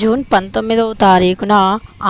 June పంతొమ్మిదవ తారీఖున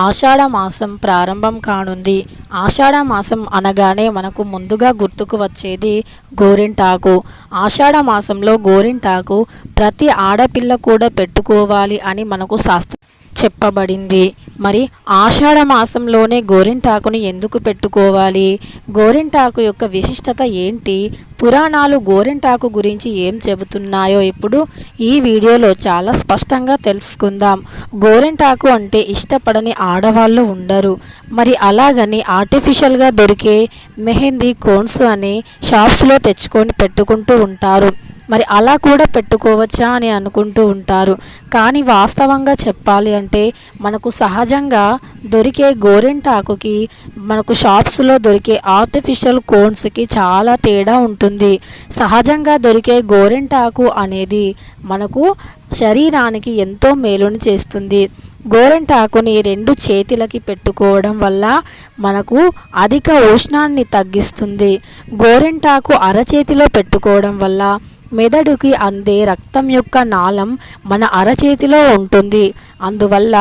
ఆషాఢ మాసం ప్రారంభం కానుంది. ఆషాఢ మాసం అనగానే మనకు ముందుగా గుర్తుకు వచ్చేది గోరింటాకు. ఆషాఢ మాసంలో గోరింటాకు ప్రతి ఆడపిల్ల కూడా పెట్టుకోవాలి అని మనకు శాస్త్రం చెప్పబడింది. మరి ఆషాఢ మాసంలోనే గోరింటాకుని ఎందుకు పెట్టుకోవాలి? గోరింటాకు యొక్క విశిష్టత ఏంటి? పురాణాలు గోరింటాకు గురించి ఏం చెబుతున్నాయో ఇప్పుడు ఈ వీడియోలో చాలా స్పష్టంగా తెలుసుకుందాం. గోరింటాకు అంటే ఇష్టపడని ఆడవాళ్ళు ఉండరు. మరి అలాగని ఆర్టిఫిషియల్గా దొరికే మెహందీ కోన్స్ అని షాప్స్లో తెచ్చుకొని పెట్టుకుంటూ ఉంటారు. మరి అలా కూడా పెట్టుకోవచ్చా అని అనుకుంటూ ఉంటారు. కానీ వాస్తవంగా చెప్పాలి అంటే మనకు సహజంగా దొరికే గోరింటాకుకి మనకు షాప్స్లో దొరికే ఆర్టిఫిషియల్ కోన్స్కి చాలా తేడా ఉంటుంది. సహజంగా దొరికే గోరింటాకు అనేది మనకు శరీరానికి ఎంతో మేలును చేస్తుంది. గోరింటాకుని రెండు చేతులకి పెట్టుకోవడం వల్ల మనకు అధిక ఉష్ణాన్ని తగ్గిస్తుంది. గోరింటాకు అరచేతిలో పెట్టుకోవడం వల్ల మెదడుకి అందే రక్తం యొక్క నాళం మన అరచేతిలో ఉంటుంది. అందువల్ల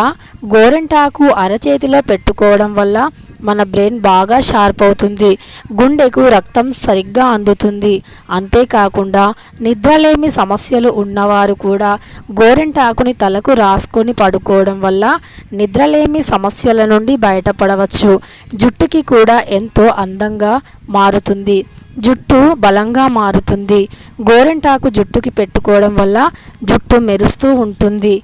గోరింటాకు అరచేతిలో పెట్టుకోవడం వల్ల మన బ్రెయిన్ బాగా షార్ప్ అవుతుంది. గుండెకు రక్తం సరిగ్గా అందుతుంది. అంతేకాకుండా నిద్రలేమి సమస్యలు ఉన్నవారు కూడా గోరింటాకుని తలకు రాసుకొని పడుకోవడం వల్ల నిద్రలేమి సమస్యల నుండి బయటపడవచ్చు. జుట్టుకి కూడా ఎంతో అందంగా మారుతుంది. జుట్టు బలంగా మారుతుంది. గోరింటాకు జుట్టుకి పెట్టుకోవడం వల్ల జుట్టు మెరుస్తూ ఉంటుంది.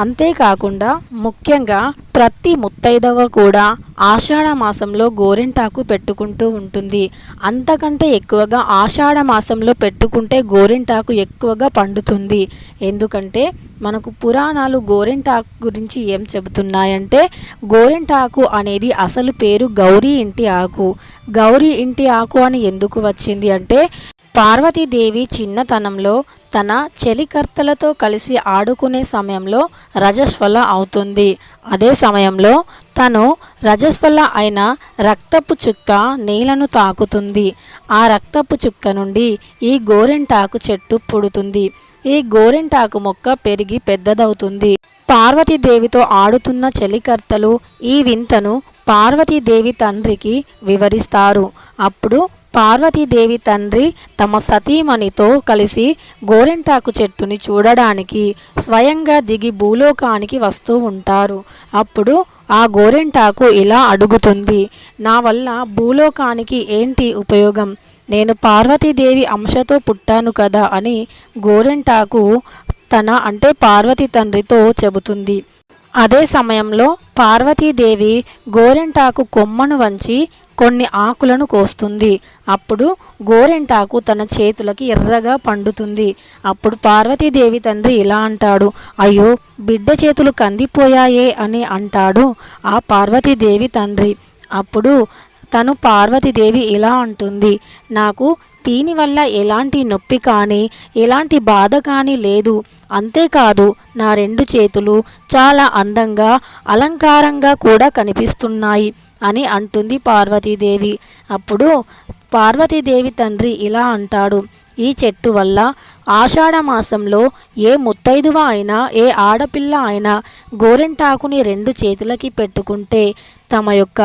అంతేకాకుండా ముఖ్యంగా ప్రతి ముత్తైదవ కూడా ఆషాఢ మాసంలో గోరింటాకు పెట్టుకుంటూ ఉంటుంది. అంతకంటే ఎక్కువగా ఆషాఢ మాసంలో పెట్టుకుంటే గోరింటాకు ఎక్కువగా పండుతుంది. ఎందుకంటే మనకు పురాణాలు గోరింటాకు గురించి ఏం చెబుతున్నాయంటే గోరింటాకు అనేది అసలు పేరు గౌరీ ఇంటి ఆకు. గౌరీ ఇంటి ఆకు అని ఎందుకు వచ్చింది అంటే పార్వతీదేవి చిన్నతనంలో తన చెలికర్తలతో కలిసి ఆడుకునే సమయంలో రజస్వల అవుతుంది. అదే సమయంలో తను రజస్వల అయిన రక్తపు చుక్క నీళ్ళను తాకుతుంది. ఆ రక్తపు చుక్క నుండి ఈ గోరింటాకు చెట్టు పుడుతుంది. ఈ గోరింటాకు మొక్క పెరిగి పెద్దదవుతుంది. పార్వతీదేవితో ఆడుతున్న చెలికర్తలు ఈ వింతను పార్వతీదేవి తండ్రికి వివరిస్తారు. అప్పుడు పార్వతీదేవి తండ్రి తమ సతీమణితో కలిసి గోరింటాకు చెట్టుని చూడడానికి స్వయంగా దిగి భూలోకానికి వస్తూ ఉంటారు. అప్పుడు ఆ గోరింటాకు ఇలా అడుగుతుంది నా వల్ల భూలోకానికి ఏంటి ఉపయోగం? నేను పార్వతీదేవి అంశతో పుట్టాను కదా అని గోరింటాకు తన అంటే పార్వతి తండ్రితో చెబుతుంది. అదే సమయంలో పార్వతీదేవి గోరెంటాకు కొమ్మను వంచి కొన్ని ఆకులను కోస్తుంది. అప్పుడు గోరెంటాకు తన చేతులకి ఎర్రగా పండుతుంది. అప్పుడు పార్వతీదేవి తండ్రి ఇలా అంటాడు అయ్యో బిడ్డ చేతులు కందిపోయాయే అని అంటాడు ఆ పార్వతీదేవి తండ్రి. అప్పుడు తను పార్వతీదేవి ఇలా అంటుంది నాకు దీనివల్ల ఎలాంటి నొప్పి కానీ ఎలాంటి బాధ కానీ లేదు. అంతేకాదు నా రెండు చేతులు చాలా అందంగా అలంకారంగా కూడా కనిపిస్తున్నాయి అని అంటుంది పార్వతీదేవి. అప్పుడు పార్వతీదేవి తండ్రి ఇలా అంటాడు ఈ చెట్టు వల్ల ఆషాఢ మాసంలో ఏ ముత్తైదువ అయినా ఏ ఆడపిల్ల అయినా గోరెంటాకుని రెండు చేతులకి పెట్టుకుంటే తమ యొక్క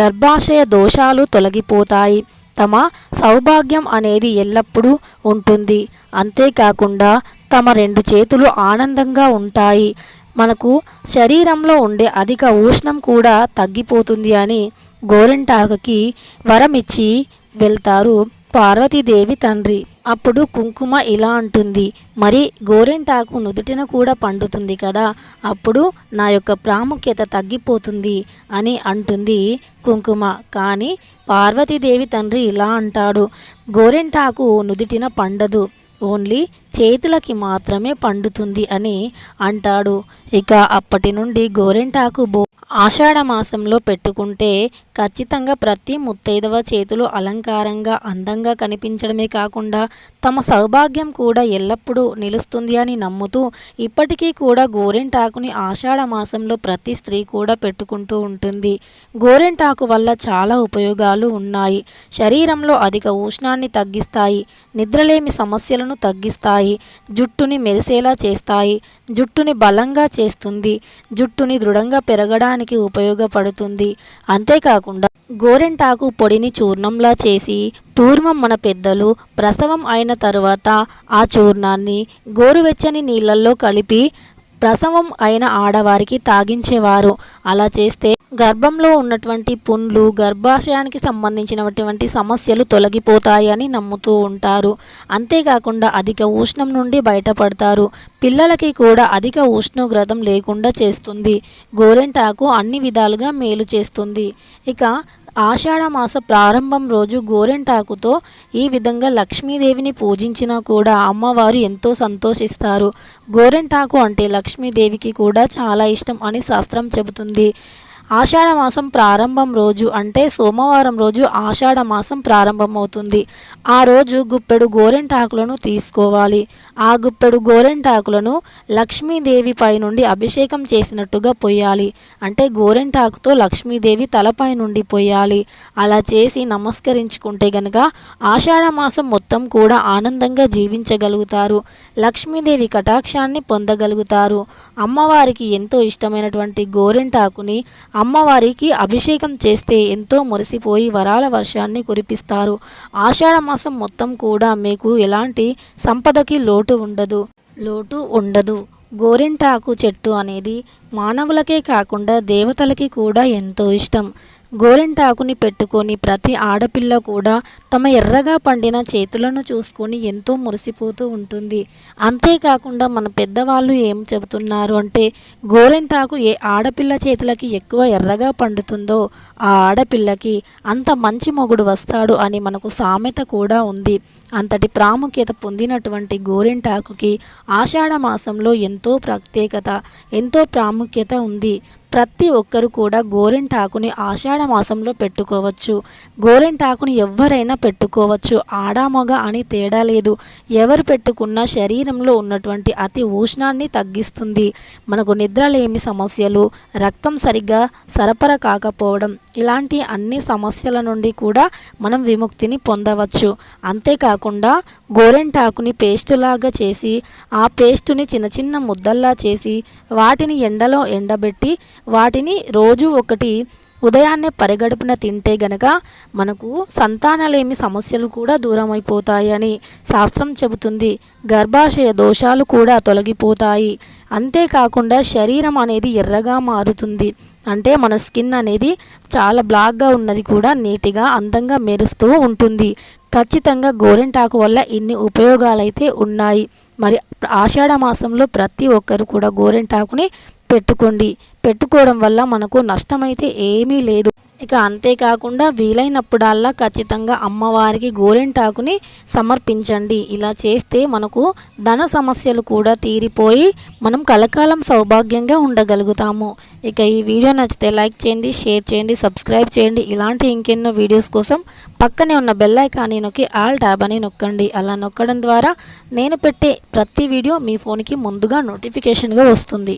గర్భాశయ దోషాలు తొలగిపోతాయి. తమ సౌభాగ్యం అనేది ఎల్లప్పుడూ ఉంటుంది. అంతేకాకుండా తమ రెండు చేతులు ఆనందంగా ఉంటాయి. మనకు శరీరంలో ఉండే అధిక ఉష్ణం కూడా తగ్గిపోతుంది అని గోరింటాకుకి వరమిచ్చి వెళ్తారు. పార్వతీదేవి తండ్రి. అప్పుడు కుంకుమ ఇలా అంటుంది మరి గోరింటాకు నుదుటిన కూడా పండుతుంది కదా అప్పుడు నా యొక్క ప్రాముఖ్యత తగ్గిపోతుంది అని అంటుంది కుంకుమ. కానీ పార్వతీదేవి తండ్రి ఇలా అంటాడు గోరింటాకు నుదుటిన పండదు ఓన్లీ చేతులకి మాత్రమే పండుతుంది అని అంటాడు. ఇక అప్పటి నుండి గోరింటాకు బో ఆషాఢ మాసంలో పెట్టుకుంటే ఖచ్చితంగా ప్రతి ముత్తైదవ చేతులు అలంకారంగా అందంగా కనిపించడమే కాకుండా తమ సౌభాగ్యం కూడా ఎల్లప్పుడూ నిలుస్తుంది అని నమ్ముతూ ఇప్పటికీ కూడా గోరింటాకుని ఆషాఢ మాసంలో ప్రతి స్త్రీ కూడా పెట్టుకుంటూ ఉంటుంది. గోరింటాకు వల్ల చాలా ఉపయోగాలు ఉన్నాయి. శరీరంలో అధిక ఉష్ణాన్ని తగ్గిస్తాయి. నిద్రలేమి సమస్యలను తగ్గిస్తాయి. చేస్తాయి. జుట్టుని మెరిసేలా చేస్తాయి. జుట్టుని బలంగా చేస్తుంది. జుట్టుని దృఢంగా పెరగడానికి ఉపయోగపడుతుంది. అంతేకాకుండా గోరెంటాకు పొడిని చూర్ణంలా చేసి పూర్వం మన పెద్దలు ప్రసవం అయిన తరువాత ఆ చూర్ణాన్ని గోరువెచ్చని నీళ్ళల్లో కలిపి ప్రసవం అయిన ఆడవారికి తాగించేవారు. అలా చేస్తే గర్భంలో ఉన్నటువంటి పుండ్లు గర్భాశయానికి సంబంధించినటువంటి సమస్యలు తొలగిపోతాయని నమ్ముతూ ఉంటారు. అంతేకాకుండా అధిక ఉష్ణం నుండి బయటపడతారు. పిల్లలకి కూడా అధిక ఉష్ణోగ్రతం లేకుండా చేస్తుంది. గోరెంటాకు అన్ని విధాలుగా మేలు చేస్తుంది. ఇక ఆషాఢ మాస ప్రారంభం రోజు గోరెంటాకుతో ఈ విధంగా లక్ష్మీదేవిని పూజించినా కూడా అమ్మవారు ఎంతో సంతోషిస్తారు. గోరెంటాకు అంటే లక్ష్మీదేవికి కూడా చాలా ఇష్టం అని శాస్త్రం చెబుతుంది. ఆషాఢ మాసం ప్రారంభం రోజు అంటే సోమవారం రోజు ఆషాఢ మాసం ప్రారంభమవుతుంది. ఆ రోజు గుప్పెడు గోరెంటాకులను తీసుకోవాలి. ఆ గుప్పెడు గోరెంటాకులను లక్ష్మీదేవి పై నుండి అభిషేకం చేసినట్టుగా పొయ్యాలి. అంటే గోరెంటాకుతో లక్ష్మీదేవి తలపై నుండి పొయ్యాలి. అలా చేసి నమస్కరించుకుంటే గనక ఆషాఢ మాసం మొత్తం కూడా ఆనందంగా జీవించగలుగుతారు. లక్ష్మీదేవి కటాక్షాన్ని పొందగలుగుతారు. అమ్మవారికి ఎంతో ఇష్టమైనటువంటి గోరెంటాకుని అమ్మవారికి అభిషేకం చేస్తే ఎంతో మురిసిపోయి వరాల వర్షాన్ని కురిపిస్తారు. ఆషాఢ మాసం మొత్తం కూడా మీకు ఎలాంటి సంపదకి లోటు ఉండదు. లోటు ఉండదు. గోరింటాకు చెట్టు అనేది మానవులకే కాకుండా దేవతలకి కూడా ఎంతో ఇష్టం. గోరింటాకుని పెట్టుకొని ప్రతి ఆడపిల్ల కూడా తమ ఎర్రగా పండిన చేతులను చూసుకొని ఎంతో మురిసిపోతూ ఉంటుంది. అంతేకాకుండా మన పెద్దవాళ్ళు ఏం చెబుతున్నారు అంటే గోరింటాకు ఏ ఆడపిల్ల చేతులకి ఎక్కువ ఎర్రగా పండుతుందో ఆ ఆడపిల్లకి అంత మంచి మొగుడు వస్తాడు అని మనకు సామెత కూడా ఉంది. అంతటి ప్రాముఖ్యత పొందినటువంటి గోరింటాకుకి ఆషాఢ మాసంలో ఎంతో ప్రత్యేకత ఎంతో ప్రాముఖ్యత ఉంది. ప్రతి ఒక్కరు కూడా గోరింటాకుని ఆషాఢ మాసంలో పెట్టుకోవచ్చు. గోరింటాకుని ఎవరైనా పెట్టుకోవచ్చు. ఆడామొగ అని తేడా లేదు. ఎవరు పెట్టుకున్న శరీరంలో ఉన్నటువంటి అతి ఉష్ణాన్ని తగ్గిస్తుంది. మనకు నిద్రలేమి సమస్యలు రక్తం సరిగ్గా సరఫరా కాకపోవడం ఇలాంటి అన్ని సమస్యల నుండి కూడా మనం విముక్తిని పొందవచ్చు. అంతేకాకుండా గోరెంటాకుని పేస్టులాగా చేసి ఆ పేస్టుని చిన్న చిన్న ముద్దల్లా చేసి వాటిని ఎండలో ఎండబెట్టి వాటిని రోజు ఒకటి ఉదయాన్నే పరిగడుపున తింటే గనక మనకు సంతానలేమి సమస్యలు కూడా దూరం అయిపోతాయని శాస్త్రం చెబుతుంది. గర్భాశయ దోషాలు కూడా తొలగిపోతాయి. అంతేకాకుండా శరీరం అనేది ఎర్రగా మారుతుంది. అంటే మన స్కిన్ అనేది చాలా బ్లాక్గా ఉన్నది కూడా నీట్గా అందంగా మెరుస్తూ ఉంటుంది. ఖచ్చితంగా గోరింటాకు వల్ల ఇన్ని ఉపయోగాలైతే ఉన్నాయి. మరి ఆషాఢ మాసంలో ప్రతి ఒక్కరు కూడా గోరింటాకుని పెట్టుకోండి. పెట్టుకోవడం వల్ల మనకు నష్టమైతే ఏమీ లేదు. ఇక అంతేకాకుండా వీలైనప్పుడల్లా ఖచ్చితంగా అమ్మవారికి గోరెంటాకుని సమర్పించండి. ఇలా చేస్తే మనకు ధన సమస్యలు కూడా తీరిపోయి మనం కలకాలం సౌభాగ్యంగా ఉండగలుగుతాము. ఇక ఈ వీడియో నచ్చితే లైక్ చేయండి షేర్ చేయండి సబ్స్క్రైబ్ చేయండి. ఇలాంటి ఇంకెన్నో వీడియోస్ కోసం పక్కనే ఉన్న బెల్ ఐకాన్ని నొక్కి ఆల్ ట్యాబ్ అని నొక్కండి. అలా నొక్కడం ద్వారా నేను పెట్టే ప్రతి వీడియో మీ ఫోన్కి ముందుగా నోటిఫికేషన్గా వస్తుంది.